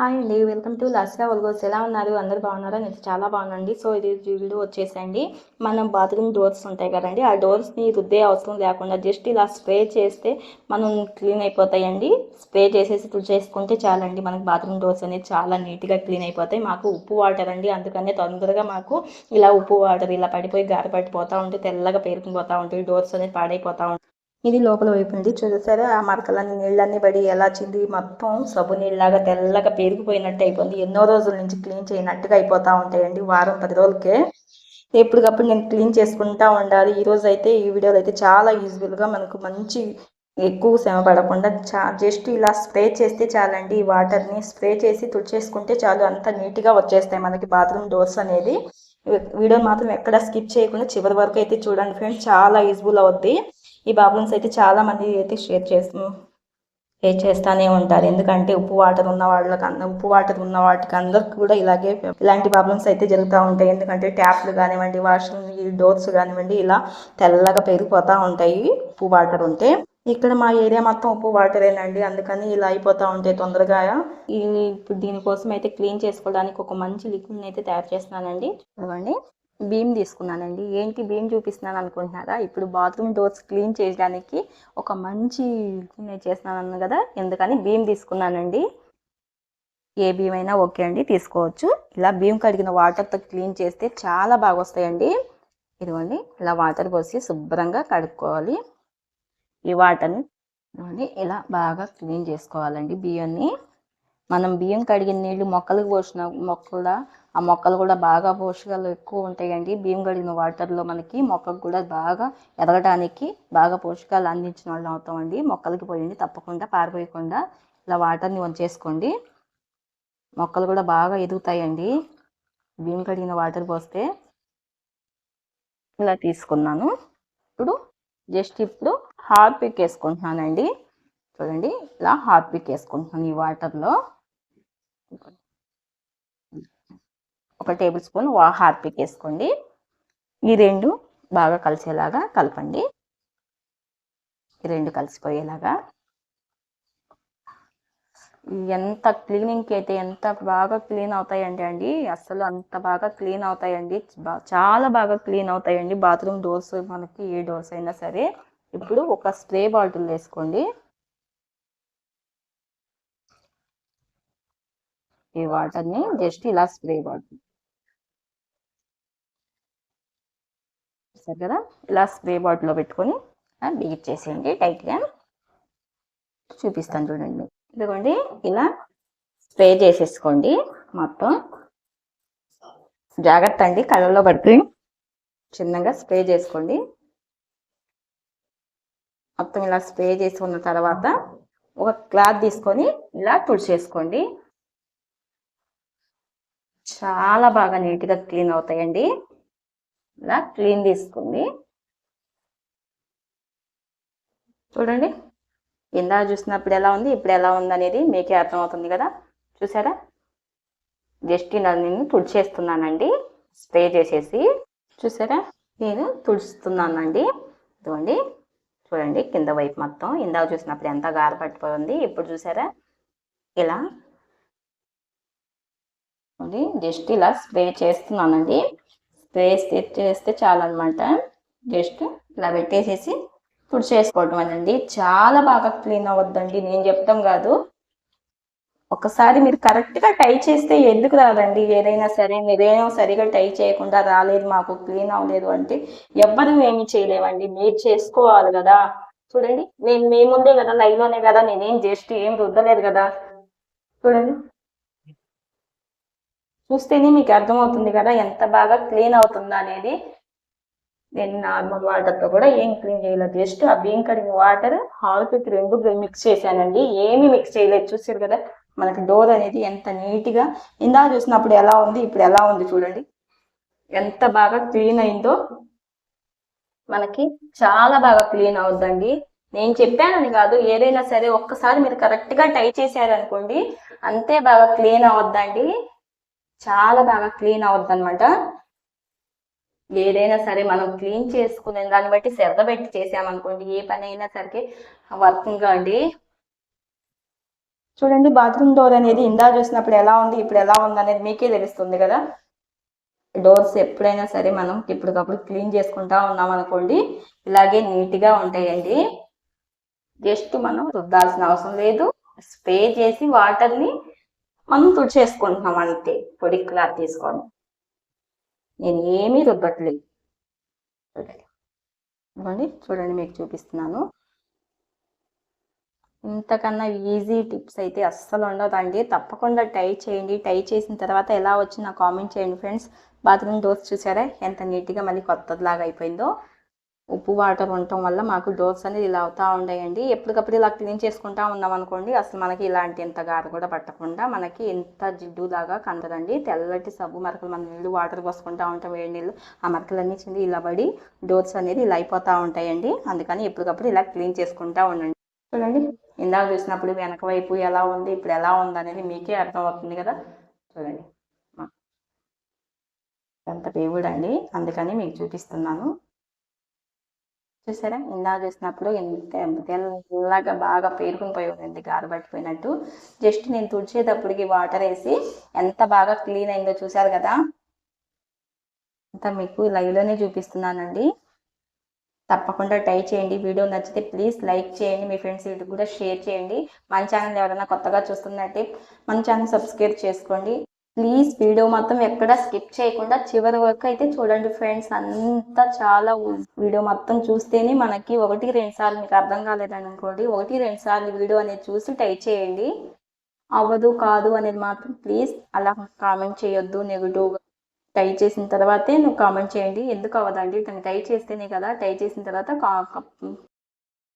Hi అండి. Welcome to లాస్గా ఒల్గోస్. ఎలా ఉన్నారు? అందరు బాగున్నారా? నేను చాలా బాగున్నాండి సో ఇది వీడియో వచ్చేసండి మనం బాత్రూమ్ డోర్స్ ఉంటాయి కదండి ఆ డోర్స్ని రుద్దే అవసరం లేకుండా జస్ట్ ఇలా స్ప్రే చేస్తే మనం క్లీన్ అయిపోతాయండి. స్ప్రే చేసేసి చేసుకుంటే చాలండి మనకు బాత్రూమ్ డోర్స్ అనేది చాలా నీట్గా క్లీన్ అయిపోతాయి. మాకు ఉప్పు వాటర్ అండి. అందుకనే తొందరగా మాకు ఇలా ఉప్పు వాటర్ ఇలా పడిపోయి గార ఉంటే తెల్లగా పేరుకుని పోతూ ఉంటాయి డోర్స్ అనేది పాడైపోతూ ఉంటాయి ఇది లోపల వైపు ఉంది. చూసారా ఆ మరకలన్నీ నీళ్ళన్నీ పడి ఎలా చింది మొత్తం సబ్బు నీళ్ళలాగా తెల్లగా పెరిగిపోయినట్టు అయిపోయింది. ఎన్నో రోజుల నుంచి క్లీన్ చేయనట్టుగా అయిపోతూ ఉంటాయండి వారం పది రోజులకే. ఎప్పటికప్పుడు నేను క్లీన్ చేసుకుంటా ఉండాలి. ఈ రోజు అయితే ఈ వీడియోలో అయితే చాలా యూజ్ఫుల్గా మనకు మంచి ఎక్కువ శ్రమ పడకుండా చా జస్ట్ ఇలా స్ప్రే చేస్తే చాలండి. ఈ వాటర్ని స్ప్రే చేసి తుడిచేసుకుంటే చాలు. అంత నీట్గా వచ్చేస్తాయి మనకి బాత్రూమ్ డోర్స్ అనేది. వీడియో మాత్రం ఎక్కడ స్కిప్ చేయకుండా చివరి వరకు అయితే చూడండి ఫ్రెండ్స్. చాలా యూజ్ఫుల్ అవుద్ది. ఈ ప్రాబ్లమ్స్ అయితే చాలా మంది అయితే షేర్ చేస్తూ షేర్ చేస్తూనే ఉంటారు. ఎందుకంటే ఉప్పు వాటర్ ఉన్న వాళ్ళకి అంద ఉప్పు వాటర్ ఉన్న వాటికి అందరికి కూడా ఇలాగే ఇలాంటి ప్రాబ్లమ్స్ అయితే జరుగుతూ ఉంటాయి. ఎందుకంటే ట్యాప్లు కానివ్వండి వాష్రూమ్ డోర్స్ కానివ్వండి ఇలా తెల్లగా పెరిగిపోతూ ఉంటాయి ఉప్పు వాటర్ ఉంటే. ఇక్కడ మా ఏరియా మొత్తం ఉప్పు వాటరేనండి. అందుకని ఇలా అయిపోతూ ఉంటాయి తొందరగా. ఈ ఇప్పుడు దీనికోసం అయితే క్లీన్ చేసుకోవడానికి ఒక మంచి లిక్విడ్ని అయితే తయారు చేస్తున్నానండి. చూడండి భీమ్ తీసుకున్నానండి. ఏంటి భీమ్ చూపిస్తున్నాను అనుకుంటున్నారా? ఇప్పుడు బాత్రూమ్ డోర్స్ క్లీన్ చేయడానికి ఒక మంచి నేను చేస్తున్నాను కదా ఎందుకని భీమ్ తీసుకున్నానండి. ఏ భీమ్ అయినా ఓకే అండి తీసుకోవచ్చు. ఇలా భీమ్ కడిగిన వాటర్తో క్లీన్ చేస్తే చాలా బాగా వస్తాయండి ఇదిగోండి ఇలా వాటర్ పోసి శుభ్రంగా కడుక్కోవాలి. ఈ వాటర్ని ఇలా బాగా క్లీన్ చేసుకోవాలండి బియ్యాన్ని. మనం బియ్యం కడిగిన నీళ్ళు మొక్కలకు పోసిన మొక్కల ఆ మొక్కలు కూడా బాగా పోషకాలు ఎక్కువ ఉంటాయండి. బియ్యం కడిగిన వాటర్లో మనకి మొక్కకు కూడా బాగా ఎదగడానికి బాగా పోషకాలు అందించిన వాళ్ళు అవుతామండి. మొక్కలకి పోయండి తప్పకుండా పారిపోయకుండా ఇలా వాటర్ని వంచేసుకోండి మొక్కలు కూడా బాగా ఎదుగుతాయండి. బియ్యం కడిగిన వాటర్ పోస్తే ఇలా తీసుకున్నాను. ఇప్పుడు జస్ట్ ఇప్పుడు హాట్ పిక్ వేసుకుంటున్నానండి. చూడండి ఇలా హాట్ పిక్ వేసుకుంటున్నాను ఈ వాటర్లో. ఒక టేబుల్ స్పూన్ హార్పిక్ వేసుకోండి. ఈ రెండు బాగా కలిసేలాగా కలపండి. ఈ రెండు కలిసిపోయేలాగా. ఎంత క్లీనింగ్కి అయితే ఎంత బాగా క్లీన్ అవుతాయండి అండి. అసలు అంత బాగా క్లీన్ అవుతాయండి. చాలా బాగా క్లీన్ అవుతాయండి. బాత్రూమ్ డోర్స్ మనకి ఏ డోర్స్ అయినా సరే. ఇప్పుడు ఒక స్ప్రే బాటిల్ వేసుకోండి. ఈ వాటర్ని జస్ట్ ఇలా స్ప్రే బాటిల్ చూస్తారు కదా? ఇలా స్ప్రే బాటిల్లో పెట్టుకొని బీట్ చేసేయండి టైట్గా. చూపిస్తాను చూడండి ఇదిగోండి ఇలా స్ప్రే చేసేసుకోండి మొత్తం. జాగ్రత్త అండి కళ్ళల్లో పడుతుంది చిన్నగా స్ప్రే చేసుకోండి. మొత్తం ఇలా స్ప్రే చేసుకున్న తర్వాత ఒక క్లాత్ తీసుకొని ఇలా తుడిచేసుకోండి. చాలా బాగా నీట్గా క్లీన్ అవుతాయండి. ఇలా క్లీన్ తీసుకుంది. చూడండి ఇందా చూసినప్పుడు ఎలా ఉంది ఇప్పుడు ఎలా ఉంది అనేది మీకే అర్థమవుతుంది కదా. చూసారా? జస్ట్ నేను తుడిచేస్తున్నానండి. స్ప్రే చేసేసి చూసారా? నేను తుడుస్తున్నానండి. ఇదిగోండి చూడండి కింద వైపు మొత్తం. ఇందాక చూసినప్పుడు ఎంత గార పట్టిపోయింది ఇప్పుడు చూసారా? ఇలా. జస్ట్ ఇలా స్ప్రే చేస్తున్నానండి. స్ప్రే చేస్తే చాలన్నమాట. జస్ట్ ఇలా పెట్టేసేసి ఇప్పుడు చేసుకోవటం అనండి చాలా బాగా క్లీన్ అవ్వద్దండి. నేను చెప్తాం కాదు. ఒకసారి మీరు కరెక్ట్గా టై చేస్తే ఎందుకు రాదండి? ఏదైనా సరే మీరేమో సరిగా టై చేయకుండా రాలేదు మాకు క్లీన్ అవ్వలేదు అంటే ఎవ్వరు ఏమి చేయలేవండి. మీరు చేసుకోవాలి కదా. చూడండి నేను మీ ముందే కదా లైవ్లోనే కదా నేనేం జస్ట్ ఏం రుద్దలేదు కదా. చూడండి. చూస్తేనే మీకు అర్థమవుతుంది కదా ఎంత బాగా క్లీన్ అవుతుందా అనేది. నేను నార్మల్ వాటర్తో కూడా ఏం క్లీన్ చేయలేదు జస్ట్ ఆ బియ్యం కడిగిన వాటర్ హాల్పిక్ రెండు మిక్స్ చేశానండి. ఏమి మిక్స్ చేయలేదు. చూసారు కదా మనకి డోర్ అనేది ఎంత నీట్గా ఇందా చూసినప్పుడు ఎలా ఉంది ఇప్పుడు ఎలా ఉంది చూడండి. ఎంత బాగా క్లీన్ అయిందో. మనకి చాలా బాగా క్లీన్ అవుద్దండి. నేను చెప్పానని కాదు ఏదైనా సరే ఒక్కసారి మీరు కరెక్ట్గా టై చేశారనుకోండి అంతే బాగా క్లీన్ అవద్దండి. చాలా బాగా క్లీన్ అవుద్ది అనమాట ఏదైనా సరే మనం క్లీన్ చేసుకునే దాన్ని బట్టి శ్రద్ధ పెట్టి చేసామనుకోండి ఏ పని అయినా సరికి వర్కింగ్ అండి. చూడండి బాత్రూమ్ డోర్ అనేది ఇందా చూసినప్పుడు ఎలా ఉంది ఇప్పుడు ఎలా ఉంది అనేది మీకే తెలుస్తుంది కదా. డోర్స్ ఎప్పుడైనా సరే మనం ఇప్పటికప్పుడు క్లీన్ చేసుకుంటా ఉన్నాం అనుకోండి ఇలాగే నీట్గా ఉంటాయండి. జస్ట్ మనం రుద్దాల్సిన అవసరం లేదు. స్ప్రే చేసి వాటర్ని మనం తుడిచేసుకుంటున్నాం అంతే. పొడి క్లాత్ తీసుకొని నేను ఏమీ రుబ్బట్లేదు. చూడండి. చూడండి మీకు చూపిస్తున్నాను. ఇంతకన్నా ఈజీ టిప్స్ అయితే అస్సలు ఉండదండి. తప్పకుండా టై చేయండి. టై చేసిన తర్వాత ఎలా వచ్చి కామెంట్ చేయండి ఫ్రెండ్స్. బాత్రూమ్ డోర్స్ చూసారా? ఎంత నీట్గా మళ్ళీ కొత్తలాగా అయిపోయిందో. ఉప్పు వాటర్ ఉండటం వల్ల మాకు డోర్స్ అనేది ఇలా అవుతూ ఉండేయండి. ఎప్పటికప్పుడు ఇలా క్లీన్ చేసుకుంటా ఉన్నాం అనుకోండి అసలు మనకి ఇలాంటి ఇంత గారు కూడా పట్టకుండా మనకి ఎంత జిడ్డులాగా కందదండి తెల్లటి సబ్బు మరకలు మన నీళ్ళు వాటర్ పోసుకుంటా ఉంటాం వేడి నీళ్ళు ఆ మరకలన్నీ చిన్న ఇలా పడి డోర్స్ అనేది ఇలా అయిపోతూ ఉంటాయండి. అందుకని ఎప్పటికప్పుడు ఇలా క్లీన్ చేసుకుంటా ఉండండి. చూడండి ఇందాక చూసినప్పుడు వెనక వైపు ఎలా ఉంది ఇప్పుడు ఎలా ఉంది అనేది మీకే అర్థం అవుతుంది కదా. చూడండి. ఎంత పేవుడండి అందుకని మీకు చూపిస్తున్నాను. చూసారా? ఇందా చేసినప్పుడు ఎంత తెల్లగా బాగా పేరుకుని పోయి ఉంది గారు పట్టిపోయినట్టు. జస్ట్ నేను తుడిచేటప్పటికి వాటర్ వేసి ఎంత బాగా క్లీన్ అయిందో చూసారు కదా? అంతా మీకు లైవ్లోనే చూపిస్తున్నానండి. తప్పకుండా ట్రై చేయండి. వీడియో నచ్చితే ప్లీజ్ లైక్ చేయండి. మీ ఫ్రెండ్స్ వీటికి కూడా షేర్ చేయండి. మన ఛానల్ ఎవరైనా కొత్తగా చూస్తున్నట్టే మన ఛానల్ సబ్స్క్రైబ్ చేసుకోండి. ప్లీజ్ వీడియో మొత్తం ఎక్కడ స్కిప్ చేయకుండా చివరి వరకు అయితే చూడండి ఫ్రెండ్స్. అంతా చాలా వీడియో మొత్తం చూస్తేనే మనకి ఒకటి రెండు సార్లు మీకు అర్థం కాలేదని అనుకోండి. ఒకటి రెండు సార్లు వీడియో అనేది చూసి టై చేయండి. అవ్వదు కాదు అనేది మాత్రం ప్లీజ్ అలా కామెంట్ చేయొద్దు నెగిటివ్గా టై చేసిన తర్వాతే నువ్వు కామెంట్ చేయండి. ఎందుకు అవ్వదండి? దాన్ని టై చేస్తేనే కదా టై చేసిన తర్వాత